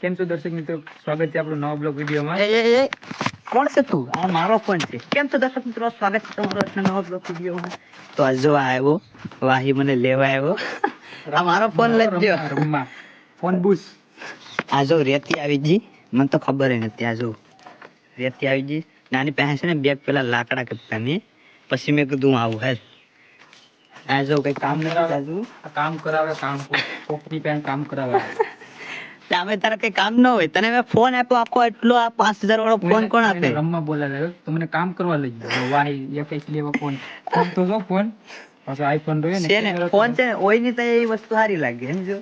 કેમ છો દર્શક મિત્રો? સ્વાગત છે આપણો નવા બ્લોગ વિડીયોમાં. એ એ એ. કોણ છે તું? આ મારો ફોન છે. કેમ છો દર્શક મિત્રો? સ્વાગત છે તમારો આજના નવા બ્લોગ વિડીયોમાં. તો આ જો આ આવ્યો વાહી મને લેવા આવ્યો. આ મારો ફોન લઈ ગયો. રમવા. ફોન બુશ આ જો રેતી આવી ગઈ. મને તો ખબર ય નથી. આ જો રેતી આવી ગઈ. નાની પાસે છે ને બે પેલા લાકડા કપતા મેં પછી મેં કીધું હું આવું હે આ જો કઈ કામ નથી થતું આ કામ કરાવે કામ કોકની પાસે કામ કરાવે. અમે તારે કઈ કામ ન હોય. તને મેં ફોન આપ્યો આખો એટલો આ પાંચ હજાર વાળો ફોન કોણ આપે? રમવા બોલાવે તો મને કામ કરવા લઈ ગયો. વાહી એક લેવા ફોન ફોન તો જો ફોન પાછો આઈફોન રહ્યો છે ને ફોન છે ને ઓયની તો એ વસ્તુ સારી લાગે સમજો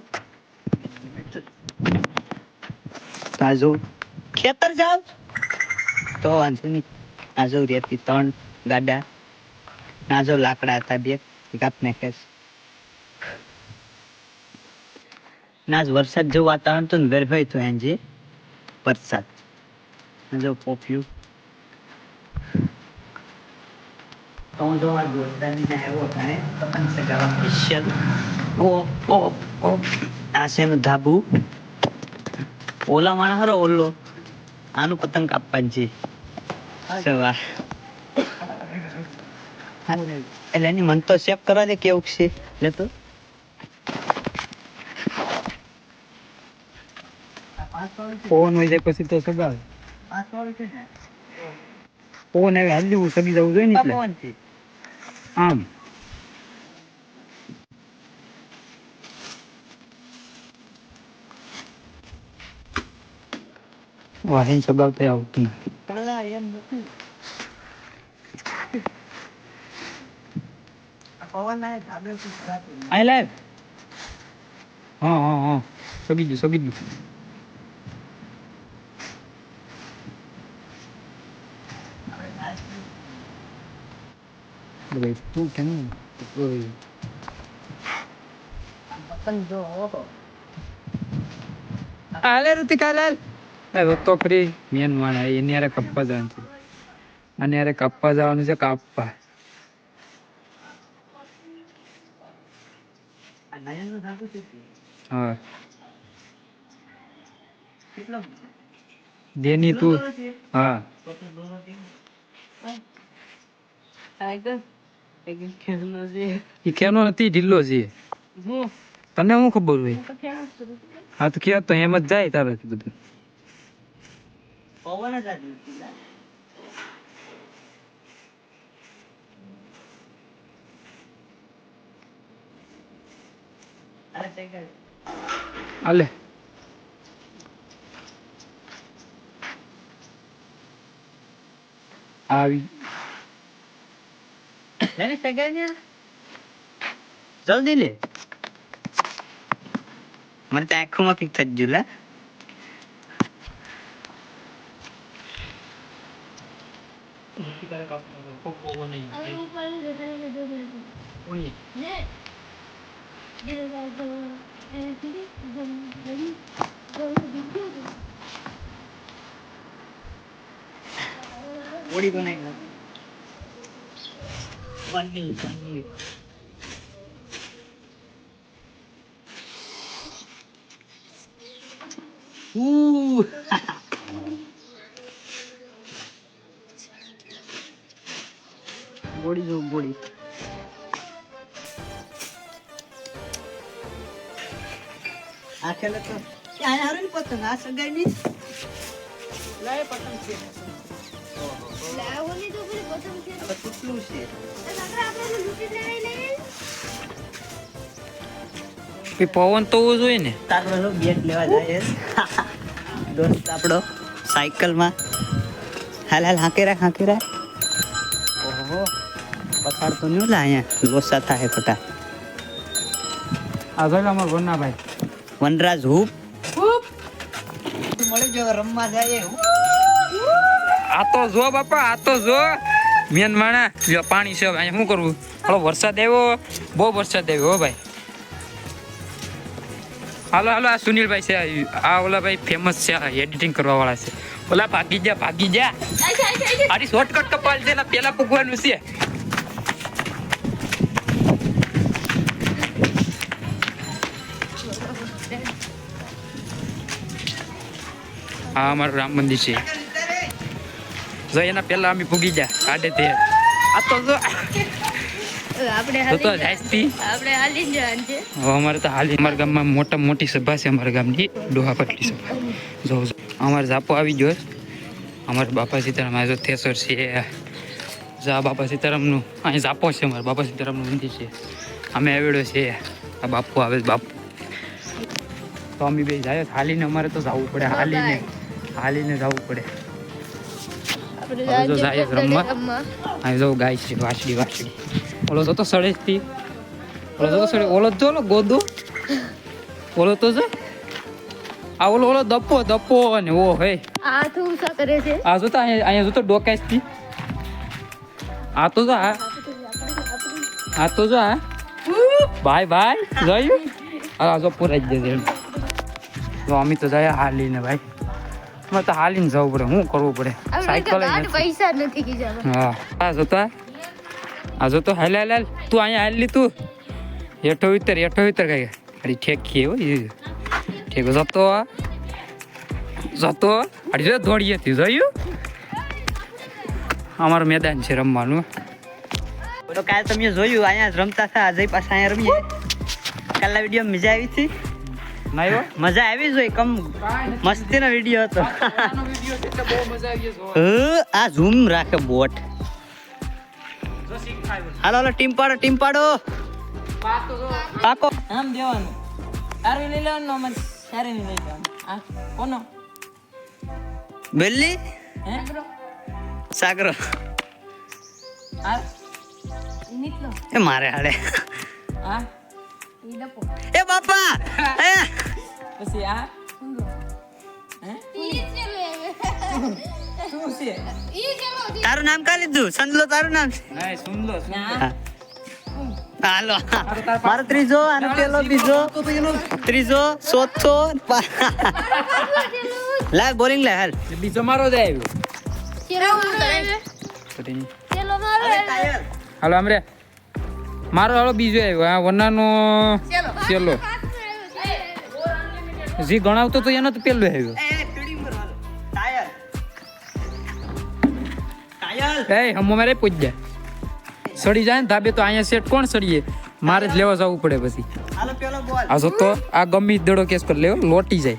આ જો ખેતર જાવ? તો વાંધો નહીં. નાજો રેતી ત્રણ ગાડા. નાજો લાકડા હતા બે કાપ નાખેસ ના આજ વરસાદ જેવું વાતાવરણ તો વેરભાઈ તો એમ જે વરસાદ. આ જો પોપ્યું. આ છે એનું ધાબુ. ઓલા માણસ હારો ઓલો. આનું પતંગ કાપવાનું છે. સવાર. એટલે એની મન તો ચેક કરવા દે કેવું છે. લે તો. ફોન હોય જાય પછી તો સગાવે. ફોન હવે હું સગી જવું જોઈએ ને એટલે. આમ. વાહી સગાવતા આવતું એમ નથી. આ પવન આ ધાબે ઉપર ફરાતું નથી. આઈ લાવ હા હા હા સગી ગયું સગી ગયું ભાઈ તું કેમ ઓય. આ પતંગ જો ઓહો. હાલે ઋતિક હાલે હાલ. એ તો ખરી મેન માણા એની હારે કપ્પા જવાનું છે અને હારે કપ્પા જવાનું છે કાપવા આ નયનનું ધાબુ છે તે. હા કેટલો જેની તું દૂર છે? હા એ કેનો નથી ઢીલો છે તને શું ખબર હોય. હા તો ક્યાં તો એમ જ જાય તારે બધું પવન જ લા. અરે તે કઈ હાલે આવી લે ને સગાઈ જલ્દી લે મને તો આંખોમાં કંઈક થઈ ગયું લા ઓડી તો નહીં પનીર પનીર ઉહ બોડી જો બોડી આ ખેલે તો. આ હારું ને પતંગ આ સગાઈ ની લાય પતંગ છે છે. પવન તો હોવો જોઈએ ને. તારો બેટ લેવા જાય દોસ્ત આપણો સાયકલમાં. હાલ હાલ હાંકે રાખ હાંકે રાખ. ઓહો પછાડ તો નહીં લા અહીંયા લોસા થાય ખોટા. આ ભાઈ અમારા ભાઈ વનરાજ હુપ. મળી જો રમવા જાય આ તો જો બાપા, આ તો જો. મેન માણા, જો પાણી છે, અહીંયા શું કરવું? હાલો, વરસાદ આવ્યો. બહુ વરસાદ આવ્યો, હો ભાઈ. હાલો હાલો, આ સુનિલભાઈ છે, આ ઓલા ભાઈ ફેમસ છે એડિટિંગ કરવા વાળા છે. ઓલા ભાગી જા ભાગી જા. આની શોર્ટકટ કપાલ છે પેલા પૂગવાનું છે. આ અમારું રામ મંદિર છે. જો એના પહેલા અમે ભૂગી જાય આડે તે. આ તો જો આપણે તો તો હાલી જાસ્તી આપણે હાલી જવાનું છે. અમારે તો હાલ અમારા ગામમાં મોટા મોટી સભા છે અમારા ગામની ડોહાપટલી સભા. જો. અમારે જાપો આવી ગયો અમારા બાપા સીતારામ આ જો થેસર છે. આ બાપા સીતારામનું અહીં જાપો છે અમારા બાપા સીતારામનું મંદિર છે. અમે આવેલો છે. આ બાપુ આવે છે બાપુ. તો અમે બે જાય હાલીને અમારે તો જવું પડે હાલીને હાલીને જવું પડે. જો જવાનું છે જાય રમવા. અહીં જો ગાય વાછડી વાછડી. ઓલો તો તો સડે જ તી ઓલો તો તો સડે ઓલો તો ઓલો ગોદો. ઓલો તો જો. આ ઓલો ઓલો દપ્પો દપ્પો અને ઓ હે. હાથ ઊંચા કરે છે. આ જો તો અહીંયા જો તો ડોકાશથી આ તો જો આ. આ તો જો આ. ભાઈ ભાઈ જોયું? આ જો પૂરા જ જશે તો અમે તો જાય હાલીને ભાઈ. અમે તો હાલીને જવું પડે શું કરવું પડે? સાયકલ પૈસા નથી હા. આ જોતા આ. જોતો હાલ હાલ હાલ. તું અહીંયા હાલ લી તું. હેઠો ઉતર હેઠો ઉતર કઈ. અડી ઠેકી હો ઈ ઠેકો જતો જતો અડી જો દોડીએ થી જોયું? અમારું મેદાન છે રમવાનું. તો કાલે તમે જોયું અહીંયા રમતા હતા આજે પાછા અહીંયા રમીએ. કાલના વીડિયો મજા આવી હતી. મજા આવી જોઈ કમ મસ્તીનો વીડિયો હતો. હ, આ ઝૂમ રાખે બોટ. હાલો હાલો ટીમ પાડો ટીમ પાડો. પાકો. આમ દેવાનું. તારું લઈ લેવાનું અમે સારી નહીં લઈ લેવાનું. કોનો? બેલી? હે? સાગરો. આ એ મારે હાડે ડપો એ બાપા એ પછી આ હે શું છે તારું નામ કા લીધું સંદલો તારું નામ છે? હાલો મારો ત્રીજો અને પેલો બીજો ત્રીજો ચોથો લા બોલિંગ લે હાલ બીજો મારો આવ્યો મારે ચેલો મારે હાલો બીજો આવ્યો આ વનાનો ચેલો જે ગણાવતો તો એનો તો પેલો આવ્યો. ભાઈ ટાયર. એ હમો મારે પૂછ જાય સડી જાય ને ધાબે તો અહીંયા સેટ કોણ સડીએ? મારે જ લેવા જવું પડે પછી. હાલો પેલો બોલ. આ જો તો આ ગમી દડો કેસ પર લેવો લોટી જાય.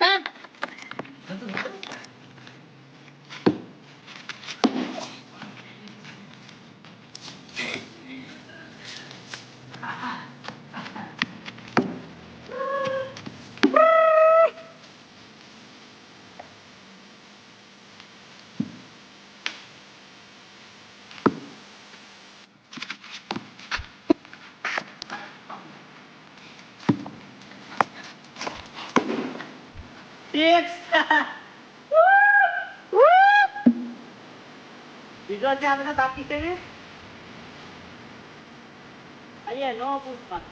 Ha. ગયો હા એક બીજો છે આપણે બાકી છે ને અહીંયા નો પૂછમાં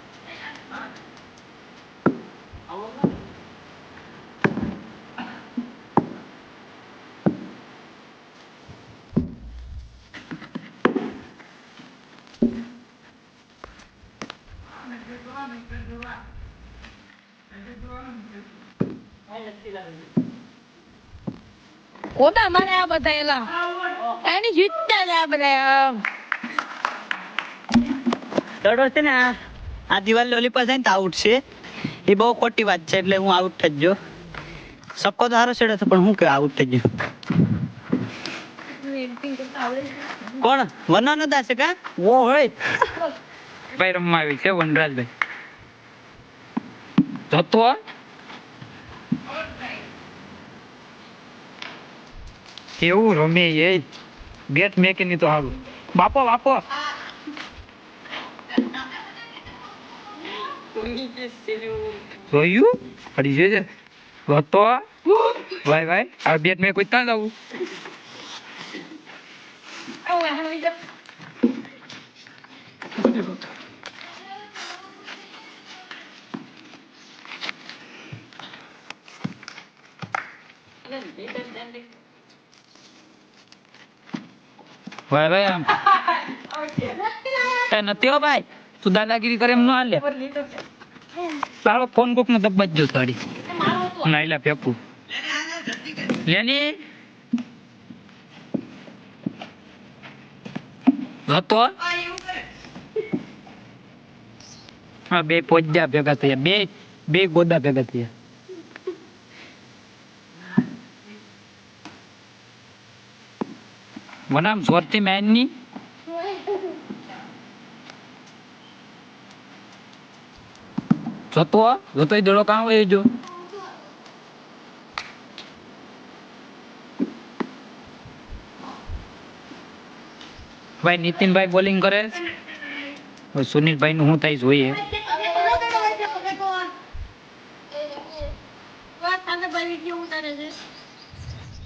ઓટા મારે આ બધા એલા. એની જીતતા જ આ બધા. દડો છે ને આ દિવાલ લોલી પર જાય ને તો આઉટ છે. એ બહુ ખોટી વાત છે એટલે હું આઉટ થઈ ગયો. સક્કો તો સારો છેડે છે પણ હું કે આઉટ થઈ ગયો? કોણ? વના દાસ છે કા? ઓ હોય. ભાઈ રમવા આવી છે વનરાજભાઈ. જતો કેવું રમે એ બેટ મેકે ની તો સારું બાપો બાપો જોયું ફરી જોઈ છે જતો ભાઈ ભાઈ આ બેટ મેં કોઈ ત્યાં જવું ભાઈ ભાઈ આમ એ નથી હો ભાઈ. તું દાદાગીરી કરે એમ ન હાલે. તારો ફોન કોક નો દબાજ જ તારી નાઈલા ફેંકું લેની? હતો? હા બે પોજ્જા ભેગા થયા. બે બે ગોદા ભેગા થયા. વનામ જોરથી મેનની જોતો જોતો દડો કાં હોય જો ભાઈ નીતિનભાઈ બોલિંગ કરે હવે સુનિલભાઈ નું શું થાય જોઈએ?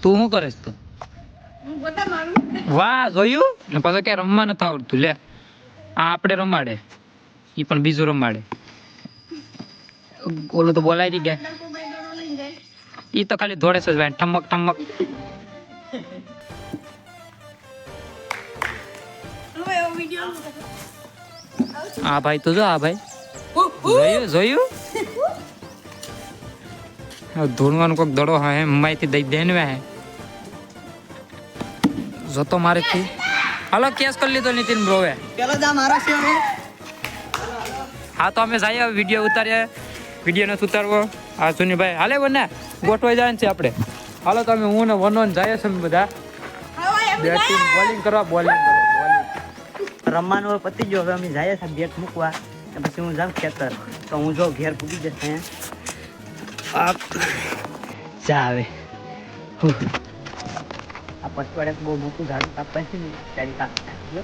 તું શું કરે તું? વાહ જોયું? ને પાછું કે રમવા નથી આવડતું લે. આ આપણે રમાડે. ઈ પણ બીજું રમાડે. ઓલું તો બોલાય નહીં ગયા ઈ તો ખાલી દોડે છે ભાઈ ઠમક ઠમક. આ ભાઈ તો જો આ ભાઈ. જોયું જોયું? ધોળવાનું કોઈક દડો હા એમ માહિતી દઈ દેનવે હે. જોતો મારેથી. હાલો કેસ કરી લીધો નીતિન બ્રોવે પેલો જા મારો છે હા તો અમે જઈએ વીડિયો ઉતારીએ. વીડિયો નથી ઉતારવો. હા સુનીભાઈ હાલે બને. ગોઠવાઈ જાય છે આપણે. હાલો તો અમે હું ને વનો ને જઈએ છીએ બધા. બેટિંગ બોલિંગ કરવા બોલિંગ કરવા બોલિંગ રમવાનું હવે પતી ગયો. હવે અમે જઈએ છીએ બેટ મૂકવા. પછી હું જાઉં ખેતર. તો હું જો ઘેર પૂગી જશે આ ચા આવે. આ પટવાડે બહુ મોટું ઝાડું કાપવા છે ને ત્યારે કાપ જો.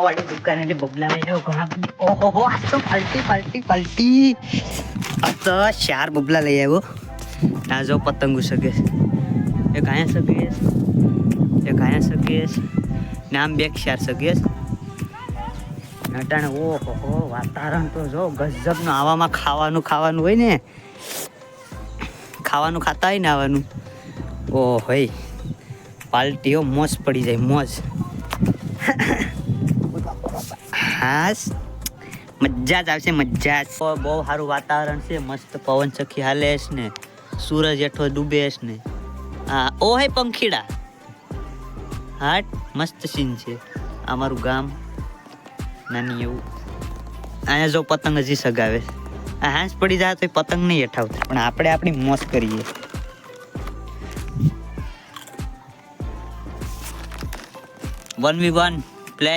વાળી દુકાન એટલે બબલા લઈ ઘણા બધા. ઓહો આ તો પલટી પલટી પલટી. આ તો ચાર બબલા લઈ આવ્યો. આ જો પતંગો છે એક અહીંયા છે. એક અહીંયા સગે છે. ને બે ચાર છે. નટાણે, ઓહો, હો, વાતાવરણ તો જો ગજબનું. આવામાં ખાવાનું ખાવાનું હોય ને. ખાવાનું ખાતા હોય ને આવવાનું ઓ હોય પાલટીઓ મોજ પડી જાય, મોજ. હાસ મજા જ આવશે, મજા જ. બહુ સારું વાતાવરણ છે, મસ્ત પવન ચક્કી હાલે ને, સૂરજ હેઠો ડૂબે છે ને. હા ઓ હે પંખીડા. હાટ મસ્ત સીન છે. અમારું ગામ, નાની એવું. અહીંયા જો પતંગ હજી સગાવે આ હાંસ પડી જાય તો પતંગ નહીં હેઠાવતા. પણ આપણે આપણી મોજ કરીએ. વન વી વન પ્લે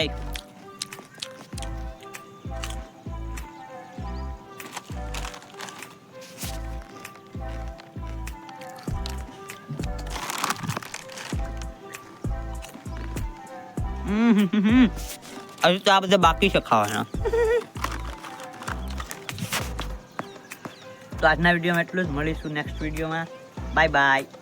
તો આ બધા બાકી છે ખાવાના. તો આજના વિડીયોમાં એટલું જ. મળીશું નેક્સ્ટ વિડીયોમાં. Bye bye